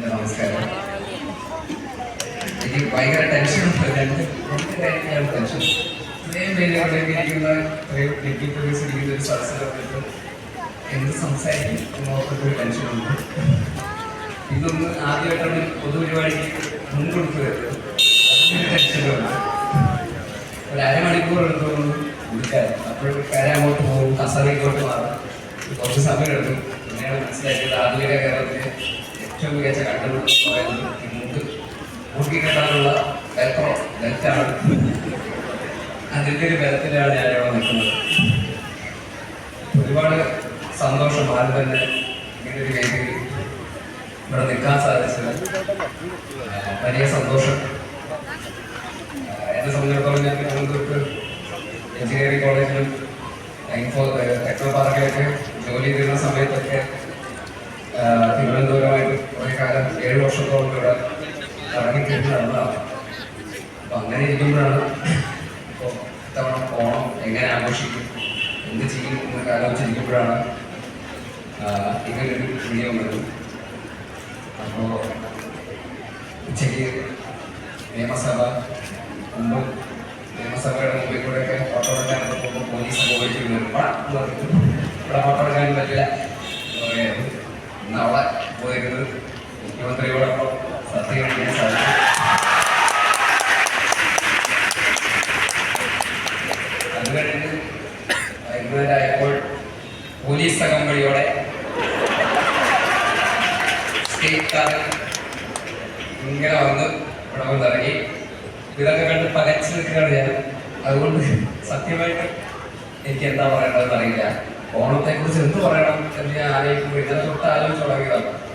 നമസ്കാരം എനിക്ക് ഭയങ്കര ടെൻഷനുണ്ട് ടെൻഷൻ ഇത്രയും ഒരു എന്ത് സംസാരിക്കും എന്നോർക്കൊക്കെ ഒരു ടെൻഷനുണ്ട് ഇതൊന്ന് ആദ്യമായിട്ടാണ് പൊതുപരിപാടിക്ക് ടെൻഷനുണ്ട് ഒരു അരമണിക്കൂർ എടുത്തോളൂ കൊടുക്കാൻ അപ്പോൾ കര അങ്ങോട്ട് പോകും കസറിങ്ങോട്ട് മാറും. കുറച്ച് സമയം എടുക്കും പിന്നെയാണ് മനസ്സിലാക്കിയത് ആധുനിക കേരളത്തിലെ ഏറ്റവും മികച്ച കണ്ടുപിടുത്തം പറയുന്നത് മുക്ക് മുക്കി കെട്ടാനുള്ള വെൽക്രോ ബെൽറ്റാണ് അതിന്റെ ഒരു ബലത്തിലാണ് ഞാനിവിടെ നിൽക്കുന്നത്. ഒരുപാട് സന്തോഷം ആദ്യം തന്നെ ഇങ്ങനെ ഒരു വേദിയിൽ ഇവിടെ നിൽക്കാൻ സാധിച്ചത് വലിയ സന്തോഷം. എന്നെ സംബന്ധിച്ചിടത്തോളം ഞാൻ തിരുവനന്തപുരത്ത് എഞ്ചിനീയറിംഗ് കോളേജിലും ടെക്നോ പാർക്കിലൊക്കെ ജോലി ചെയ്തിരുന്ന സമയത്തൊക്കെ തിരുവനന്തപുരമായിട്ട് കുറേ കാലം ഏഴ് വർഷത്തോളം ഇവിടെ ഇറങ്ങിത്തിരിഞ്ഞ് നടന്നതാണ് അപ്പം അങ്ങനെ ഇരിക്കുമ്പോഴാണ് ഇപ്പോൾ ഇത്തവണ ഓണം എങ്ങനെ ആഘോഷിക്കും എന്ത് ചെയ്യും എന്നൊക്കെ ആലോചിച്ചിരിക്കുമ്പോഴാണ് ആ, ഇങ്ങനൊരു വീഡിയോ വന്നത്. അപ്പോൾ ഉച്ചയ്ക്ക് നിയമസഭ മുമ്പ് പോയിട്ട് ഇവിടെ എടുക്കാൻ പറ്റില്ല അവിടെ പോയിരുന്നത് മുഖ്യമന്ത്രിയോടൊപ്പം സത്യം ചെയ്യാൻ സാധിച്ചു അത് കഴിഞ്ഞ് വൈകുന്നേരമായപ്പോൾ പോലീസ് സ്റ്റേറ്റ് കാരൻ ഇങ്ങനെ വന്ന് ഇവിടെ വന്ന് ഇറങ്ങി ഇതൊക്കെ കണ്ട് പകച്ചു നിൽക്കുകയാണ് ഞാൻ അതുകൊണ്ട് സത്യമായിട്ട് എനിക്ക് എന്താ പറയേണ്ടതെന്ന് അറിയില്ല. ഓണത്തെ കുറിച്ച് എന്ത് പറയണം എന്ന് ഞാൻ ആലോചിക്കുമ്പോൾ ഇതിനെ തൊട്ട് ആലോചിച്ച് തുടങ്ങിയതാണ്.